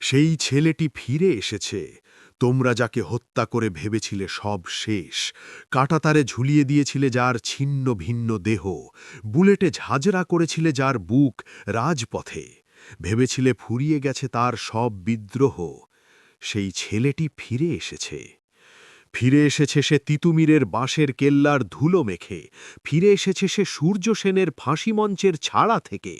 সেই ছেলেটি ফিরে এসেছে। তোমরা যাকে হত্যা করে ভেবেছিলে সব শেষ, কাটাতারে ঝুলিয়ে দিয়েছিলে যার ছিন্ন ভিন্ন দেহ, বুলেটে ঝাঁঝরা করেছিলে যার বুক রাজপথে, ভেবেছিলে ফুরিয়ে গেছে তার সব বিদ্রোহ। সেই ছেলেটি ফিরে এসেছে। ফিরে এসেছে সে তিতুমিরের বাঁশের কেল্লার ধুলো মেখে, ফিরে এসেছে সে সূর্য সেনের ফাঁসি মঞ্চের ছাড়া থেকে,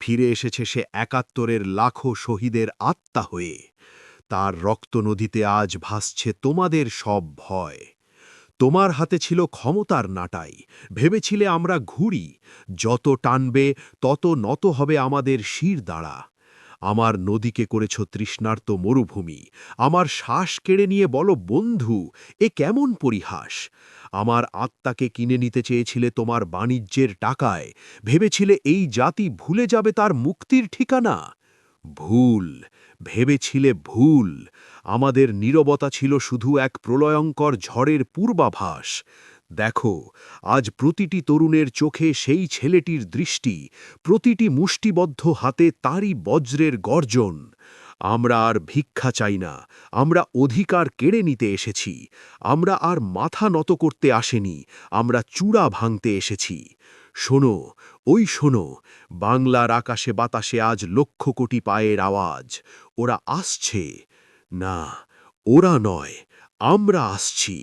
ফিরে এসেছে সে একাত্তরের লাখো শহীদের আত্মা হয়ে। তার রক্ত নদীতে আজ ভাসছে তোমাদের সব ভয়। তোমার হাতে ছিল ক্ষমতার নাটাই, ভেবেছিলে আমরা ঘুরি, যত টানবে তত নত হবে আমাদের শির দাঁড়া আমার নদীকে করেছ তৃষ্ণার্ত মরুভূমি, আমার শ্বাস কেড়ে নিয়ে বলো বন্ধু, এ কেমন পরিহাস? আমার আত্মাকে কিনে নিতে চেয়েছিলে তোমার বাণিজ্যের টাকায়, ভেবেছিলে এই জাতি ভুলে যাবে তার মুক্তির ঠিকানা? ভুল, ভেবেছিলে ভুল, আমাদের নীরবতা ছিল শুধু এক প্রলয়ঙ্কর ঝড়ের পূর্বাভাস। দেখো, আজ প্রতিটি তরুণের চোখে সেই ছেলেটির দৃষ্টি, প্রতিটি মুষ্টিবদ্ধ হাতে তারই বজ্রের গর্জন। আমরা আর ভিক্ষা চাই না, আমরা অধিকার কেড়ে নিতে এসেছি, আমরা আর মাথা নত করতে আসেনি, আমরা চূড়া ভাঙতে এসেছি। শোনো, ওই শোনো, বাংলার আকাশে বাতাসে আজ লক্ষ কোটি পায়ের আওয়াজ, ওরা আসছে। না, ওরা নয়, আমরা আসছি।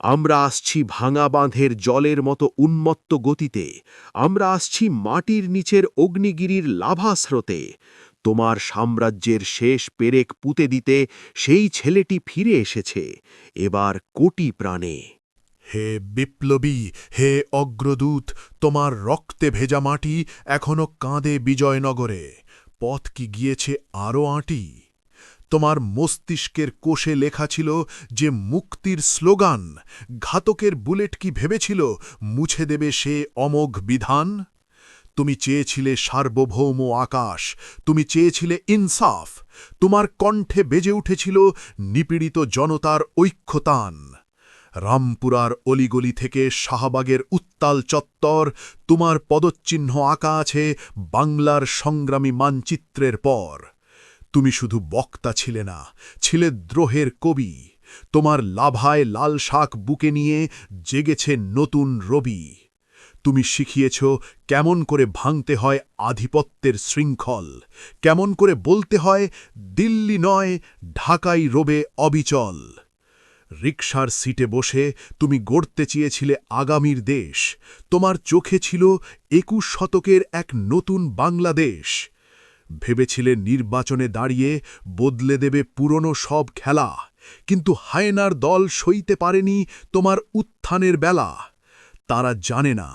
আমরা আসছি ভাঙা বাঁধের জলের মতো উন্মত্ত গতিতে। আমরা আসছি মাটির নিচের অগ্নিগিরির লাভাস্রোতে। তোমার সাম্রাজ্যের শেষ পেরেক পুঁতে দিতে সেই ছেলেটি ফিরে এসেছে। এবার কোটি প্রাণে। হে বিপ্লবী, হে অগ্রদূত, তোমার রক্তে ভেজা মাটি এখনও কাঁদে বিজয়নগরে। পথ কি গিয়েছে আরও আঁটি? তোমার মস্তিষ্কের কোষে লেখা ছিল যে মুক্তির স্লোগান, ঘাতকের বুলেট কি ভেবেছিল, মুছে দেবে সে অমোঘ বিধান? তুমি চেয়েছিলে সার্বভৌম আকাশ, তুমি চেয়েছিলে ইনসাফ, তোমার কণ্ঠে বেজে উঠেছিল নিপীড়িত জনতার ঐক্যতান। রামপুরার অলিগলি থেকে শাহবাগের উত্তাল চত্বর, তোমার পদচিহ্ন আঁকা আছে বাংলার সংগ্রামী মানচিত্রের পর। তুমি শুধু বক্তা ছিলে না, ছিলে দ্রোহের কবি। তোমার লাভায় লাল শাক বুকে নিয়ে জেগেছে নতুন রবি। তুমি শিখিয়েছ কেমন করে ভাঙতে হয় আধিপত্যের শৃঙ্খল, কেমন করে বলতে হয় দিল্লি নয়, ঢাকাই রবে অবিচল। রিকশার সিটে বসে তুমি গড়তে চেয়েছিলে আগামীর দেশ, তোমার চোখে ছিল একুশ শতকের এক নতুন বাংলাদেশ। ভেবেছিলে নির্বাচনে দাঁড়িয়ে বদলে দেবে পুরনো সব খেলা, কিন্তু হায়নার দল সইতে পারেনি তোমার উত্থানের বেলা। তারা জানে না,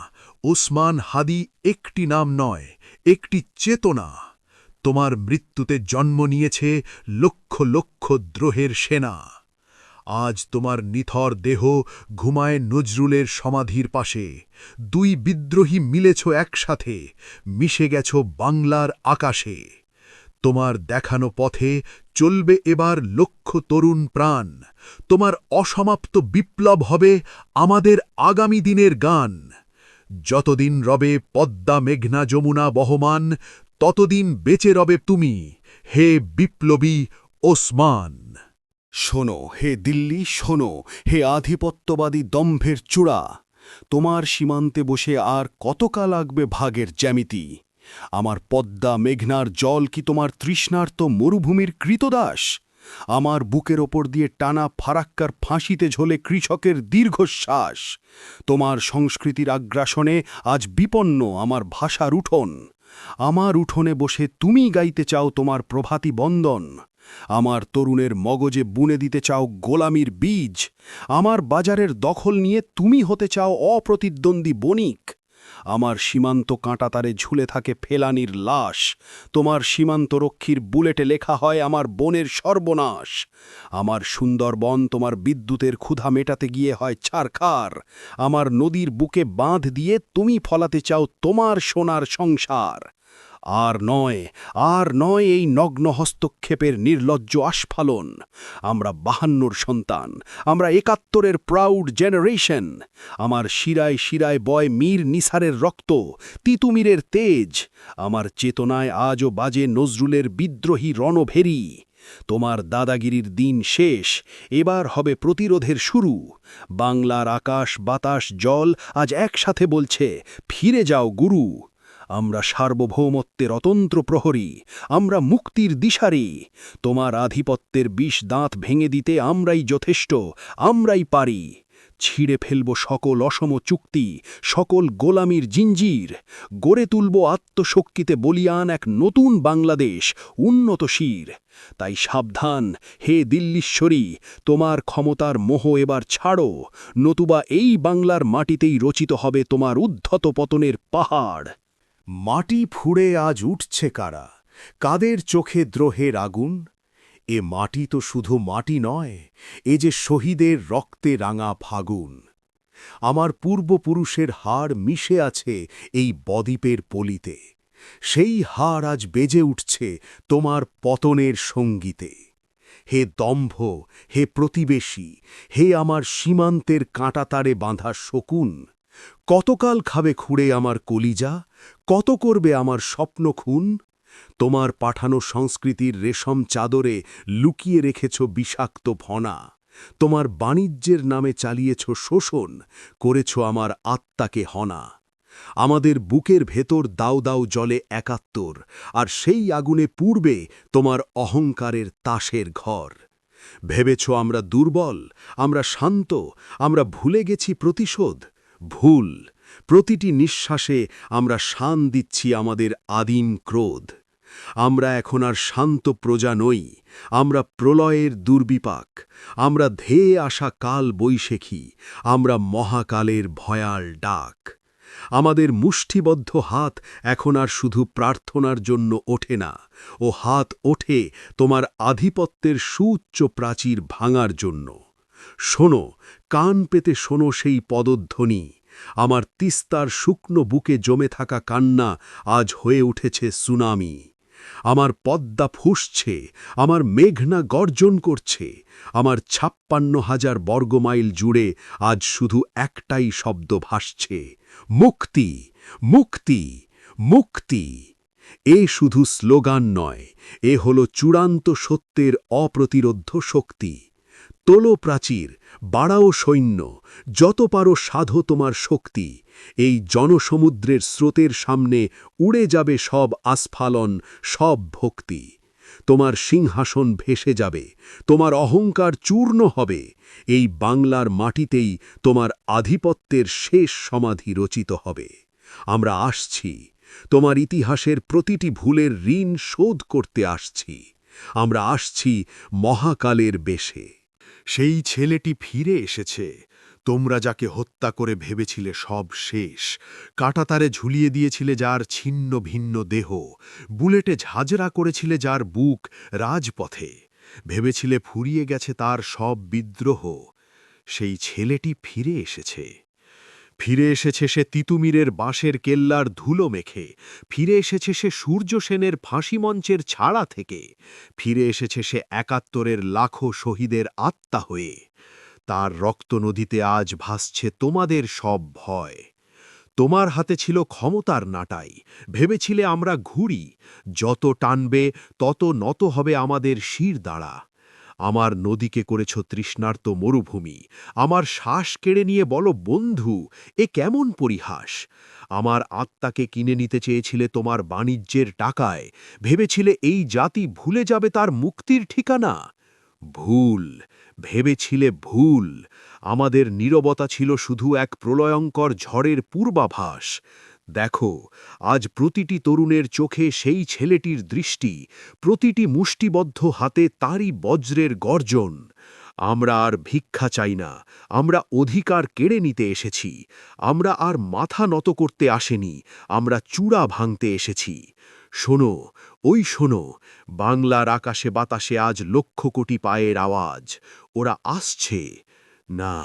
ওসমান হাদি একটি নাম নয়, একটি চেতনা। তোমার মৃত্যুতে জন্ম নিয়েছে লক্ষ লক্ষ দ্রোহের সেনা। আজ তোমার নিথর দেহ ঘুমায় নজরুলের সমাধির পাশে। দুই বিদ্রোহী মিলেছ একসাথে, মিশে গেছ বাংলার আকাশে। তোমার দেখানো পথে চলবে এবার লক্ষ তরুণ প্রাণ। তোমার অসমাপ্ত বিপ্লব হবে আমাদের আগামী দিনের গান। যতদিন রবে পদ্মা মেঘনা যমুনা বহমান, ততদিন বেঁচে রবে তুমি, হে বিপ্লবী ওসমান। শোনো, হে দিল্লি, শোনো, হে আধিপত্যবাদী দম্ভের চূড়া। তোমার সীমান্তে বসে আর কতকাল লাগবে ভাগের জ্যামিতি? আমার পদ্মা মেঘনার জল কি তোমার তৃষ্ণার্ত মরুভূমির কৃতদাস? আমার বুকের ওপর দিয়ে টানা ফারাক্কার ফাঁসিতে ঝোলে কৃষকের দীর্ঘশ্বাস। তোমার সংস্কৃতির আগ্রাসনে আজ বিপন্ন আমার ভাষার উঠোন। আমার উঠোনে বসে তুমি গাইতে চাও তোমার প্রভাতী বন্দন। আমার তরুণের মগজে বুনে দিতে চাও গোলামির বীজ। আমার বাজারের দখল নিয়ে তুমি হতে চাও অপ্রতিদ্বন্দ্বী বণিক। আমার সীমান্ত কাঁটাতারে ঝুলে থাকে ফেলানির লাশ। তোমার সীমান্তরক্ষীর বুলেটে লেখা হয় আমার বনের সর্বনাশ। আমার সুন্দরবন তোমার বিদ্যুতের ক্ষুধা মেটাতে গিয়ে হয় ছারখার। আমার নদীর বুকে বাঁধ দিয়ে তুমি ফলাতে চাও তোমার সোনার সংসার। আর নয় আর নয় এই নগ্ন হস্তক্ষেপের নির্লজ্জ আস্ফালন। আমরা বাহান্নর সন্তান, আমরা একাত্তরের প্রাউড জেনারেশন আমার শিরায় শিরায় বয় মীর নিসারের রক্ত, তিতুমিরের তেজ। আমার চেতনায় আজও বাজে নজরুলের বিদ্রোহী রণভেরি। তোমার দাদাগিরির দিন শেষ, এবার হবে প্রতিরোধের শুরু। বাংলার আকাশ বাতাস জল আজ একসাথে বলছে, ফিরে যাও গুরু। আমরা সার্বভৌমত্বের অতন্ত্র প্রহরী, আমরা মুক্তির দিশারি। তোমার আধিপত্যের বিষ দাঁত ভেঙে দিতে আমরাই যথেষ্ট, আমরাই পারি। ছিঁড়ে ফেলব সকল অসম চুক্তি, সকল গোলামির জিঞ্জির। গড়ে তুলব আত্মশক্তিতে বলিয়ান এক নতুন বাংলাদেশ, উন্নত শির। তাই সাবধান, হে দিল্লীশ্বরী, তোমার ক্ষমতার মোহ এবার ছাড়ো। নতুবা এই বাংলার মাটিতেই রচিত হবে তোমার উদ্ধত পতনের পাহাড়। মাটি ফুঁড়ে আজ উঠছে কারা? কাদের চোখে দ্রোহের আগুন? এ মাটি তো শুধু মাটি নয়, এ যে শহীদের রক্তে রাঙা ফাগুন। আমার পূর্বপুরুষের হাড় মিশে আছে এই বদ্বীপের পলিতে। সেই হাড় আজ বেজে উঠছে তোমার পতনের সঙ্গীতে। হে দম্ভ, হে প্রতিবেশী, হে আমার সীমান্তের কাঁটাতারে বাঁধা শকুন কতকাল খাবে খুঁড়ে আমার কলিজা? কত করবে আমার স্বপ্ন খুন? তোমার পাঠানো সংস্কৃতির রেশম চাদরে লুকিয়ে রেখেছ বিষাক্ত ভনা। তোমার বাণিজ্যের নামে চালিয়েছ শোষণ, করেছ আমার আত্মাকে হনা। আমাদের বুকের ভেতর দাউ দাউ জলে একাত্তর, আর সেই আগুনে পূর্বে তোমার অহংকারের তাসের ঘর। ভেবেছ আমরা দুর্বল, আমরা শান্ত, আমরা ভুলে গেছি প্রতিশোধ ভুল। প্রতিটি নিঃশ্বাসে আমরা শান দিচ্ছি আমাদের আদিম ক্রোধ। আমরা এখন আর শান্ত প্রজা নই। আমরা প্রলয়ের দুর্বিপাক। আমরা ধেয়ে আসা কাল বৈশেখী। আমরা মহাকালের ভয়াল ডাক। আমাদের মুষ্টিবদ্ধ হাত এখন আর শুধু প্রার্থনার জন্য ওঠে না। ও হাত ওঠে তোমার আধিপত্যের সুউচ্চ প্রাচীর ভাঙার জন্য। শোনো কান পেতে শোনো সেই পদধ্বনি। আমার তিস্তার শুকনো বুকে জমে থাকা কান্না আজ হয়ে উঠেছে সুনামি। আমার পদ্মা ফুসছে, আমার মেঘনা গর্জন করছে, আমার ছাপ্পান্ন হাজার বর্গমাইল জুড়ে আজ শুধু একটাই শব্দ ভাসছে, মুক্তি মুক্তি মুক্তি। এ শুধু স্লোগান নয়, এ হল চূড়ান্ত সত্যের অপ্রতিরোধ্য শক্তি। তোলো প্রাচীর, বাড়াও সৈন্য, যত পারো সাধো তোমার শক্তি। এই জনসমুদ্রের স্রোতের সামনে উড়ে যাবে সব আস্ফালন, সব ভক্তি। তোমার সিংহাসন ভেসে যাবে, তোমার অহংকার চূর্ণ হবে। এই বাংলার মাটিতেই তোমার আধিপত্যের শেষ সমাধি রচিত হবে। আমরা আসছি, তোমার ইতিহাসের প্রতিটি ভুলের ঋণ শোধ করতে আসছি। আমরা আসছি মহাকালের বেশে। সেই ছেলেটি ফিরে এসেছে। তোমরা যাকে হত্যা করে ভেবেছিলে সব শেষ, কাটাতারে ঝুলিয়ে দিয়েছিলে যার ছিন্ন ভিন্ন দেহ, বুলেটে ঝাঁঝরা করেছিলে যার বুক রাজপথে, ভেবেছিলে ফুরিয়ে গেছে তার সব বিদ্রোহ। সেই ছেলেটি ফিরে এসেছে। ফিরে এসেছে সে তিতুমিরের বাঁশের কেল্লার ধুলো মেখে, ফিরে এসেছে সে সূর্য সেনের ফাঁসি মঞ্চের ছাড়া থেকে, ফিরে এসেছে সে একাত্তরের লাখো শহীদের আত্মা হয়ে। তার রক্ত নদীতে আজ ভাসছে তোমাদের সব ভয়। তোমার হাতে ছিল ক্ষমতার নাটাই, ভেবেছিলে আমরা ঘুরি, যত টানবে তত নত হবে আমাদের শির দাঁড়া আমার নদীকে করেছ তৃষ্ণার্ত মরুভূমি, আমার শ্বাস কেড়ে নিয়ে বলো বন্ধু, এ কেমন পরিহাস? আমার আত্মাকে কিনে নিতে চেয়েছিলে তোমার বাণিজ্যের টাকায়, ভেবেছিলে এই জাতি ভুলে যাবে তার মুক্তির ঠিকানা? ভুল, ভেবেছিলে ভুল, আমাদের নীরবতা ছিল শুধু এক প্রলয়ঙ্কর ঝড়ের পূর্বাভাস। দেখো, আজ প্রতিটি তরুণের চোখে সেই ছেলেটির দৃষ্টি, প্রতিটি মুষ্টিবদ্ধ হাতে তারই বজ্রের গর্জন। আমরা আর ভিক্ষা চাই না, আমরা অধিকার কেড়ে নিতে এসেছি, আমরা আর মাথা নত করতে আসেনি, আমরা চূড়া ভাঙতে এসেছি। শোনো, ওই শোনো, বাংলার আকাশে বাতাসে আজ লক্ষ কোটি পায়ের আওয়াজ, ওরা আসছে। না,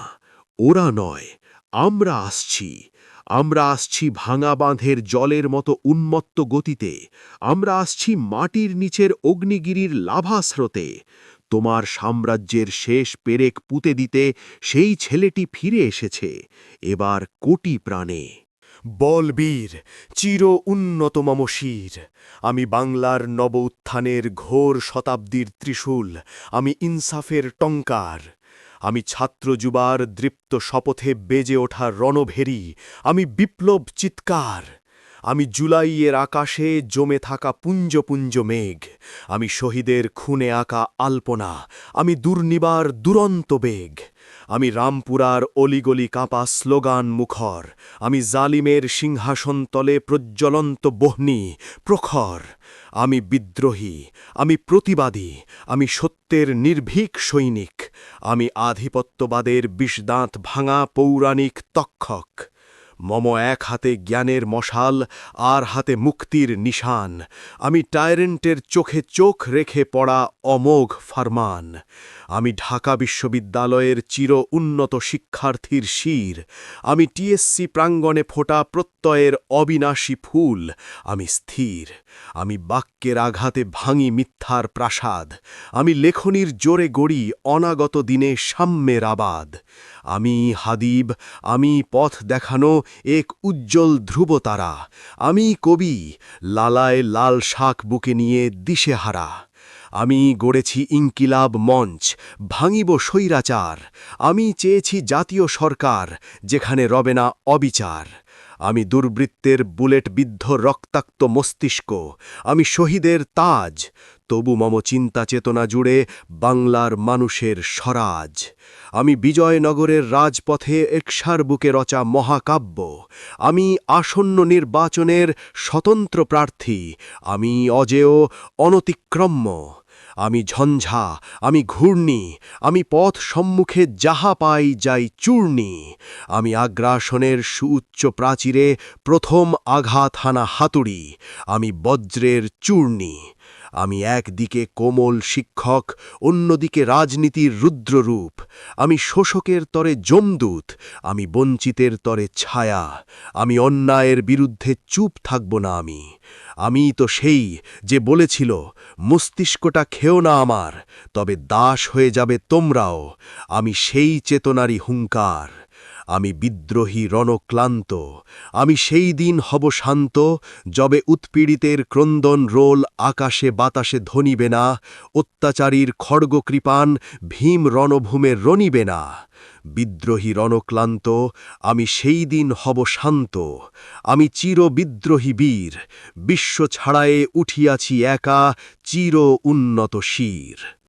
ওরা নয়, আমরা আসছি। আমরা আসছি ভাঙা বাঁধের জলের মতো উন্মত্ত গতিতে। আমরা আসছি মাটির নিচের অগ্নিগিরির লাভাস্রোতে। তোমার সাম্রাজ্যের শেষ পেরেক পুঁতে দিতে সেই ছেলেটি ফিরে এসেছে। এবার কোটি প্রাণে। বলবীর চির উন্নত মম শির। আমি বাংলার নব উত্থানের ঘোর শতাব্দীর ত্রিশূল। আমি ইনসাফের টঙ্কার। আমি ছাত্র যুবার দৃপ্ত শপথে বেজে ওঠা রণভেরি, আমি বিপ্লব চিৎকার, আমি জুলাইয়ের আকাশে জমে থাকা পুঞ্জ পুঞ্জ মেঘ, আমি শহীদের খুনে আঁকা আলপনা, আমি দুর্নিবার দুরন্ত বেগ। আমি রামপুরার অলিগলি কাঁপা স্লোগান মুখর। আমি জালিমের সিংহাসন তলে প্রজ্বলন্ত বহ্নি, প্রখর। আমি বিদ্রোহী, আমি প্রতিবাদী, আমি সত্যের নির্ভীক সৈনিক। আমি আধিপত্যবাদের বিষদাঁত ভাঙা পৌরাণিক তক্ষক। মম এক হাতে জ্ঞানের মশাল, আর হাতে মুক্তির নিশান। আমি টায়ারেন্টের চোখে চোখ রেখে পড়া অমোঘ ফারমান। আমি ঢাকা বিশ্ববিদ্যালয়ের চির উন্নত শিক্ষার্থীর শির। আমি টিএসসি প্রাঙ্গণে ফোটা প্রত্যয়ের অবিনাশী ফুল। আমি স্থির। আমি বাক্যের আঘাতে ভাঙি মিথ্যার প্রাসাদ। আমি লেখনির জোরে গড়ি অনাগত দিনে সাম্যের আবাদ। আমি হাদিব, আমি পথ দেখানো এক উজ্জ্বল ধ্রুবতারা। আমি কবি, লালায় লাল শাক বুকে নিয়ে দিশেহারা। আমি গড়েছি ইনকিলাব মঞ্চ, ভাঙিব স্বৈরাচার। আমি চেয়েছি জাতীয় সরকার, যেখানে রবে না অবিচার। আমি দুর্বৃত্তের বুলেট বিদ্ধ রক্তাক্ত মস্তিষ্ক, আমি শহীদের তাজ, তবু মম চিন্তা চেতনা জুড়ে বাংলার মানুষের স্বরাজ। আমি বিজয়নগরের রাজপথে একসার বুকে রচা মহাকাব্য, আমি আসন্ন নির্বাচনের স্বতন্ত্র প্রার্থী, আমি অজেয় অনতিক্রম্য। আমি ঝঞ্ঝা, আমি ঘূর্ণি, আমি পথ সম্মুখে যাহা পাই যাই চূর্ণি। আমি আগ্রাসনের সুউচ্চ প্রাচীরে প্রথম আঘাত হানা হাতুড়ি, আমি বজ্রের চূর্ণি। আমি একদিকে কোমল শিক্ষক, অন্যদিকে রাজনীতির রুদ্ররূপ। আমি শোষকের তরে জমদূত আমি বঞ্চিতের তরে ছায়া। আমি অন্যায়ের বিরুদ্ধে চুপ থাকব না আমি। আমি তো সেই যে বলেছিল, মস্তিষ্কটা খেও না আমার, তবে দাস হয়ে যাবে তোমরাও। আমি সেই চেতনারই হুঙ্কার। আমি বিদ্রোহী, রণক্লান্ত। আমি সেই দিন হব শান্ত, যবে উৎপীড়িতের ক্রন্দন রোল আকাশে বাতাসে ধনিবে না, অত্যাচারীর খড়গকৃপান ভীম রণভূমে রনিবে না। বিদ্রোহী, রণক্লান্ত, আমি সেই দিন হব শান্ত। আমি চির বিদ্রোহী বীর, বিশ্ব ছাড়ায়ে উঠিয়াছি একা, চির উন্নত শির।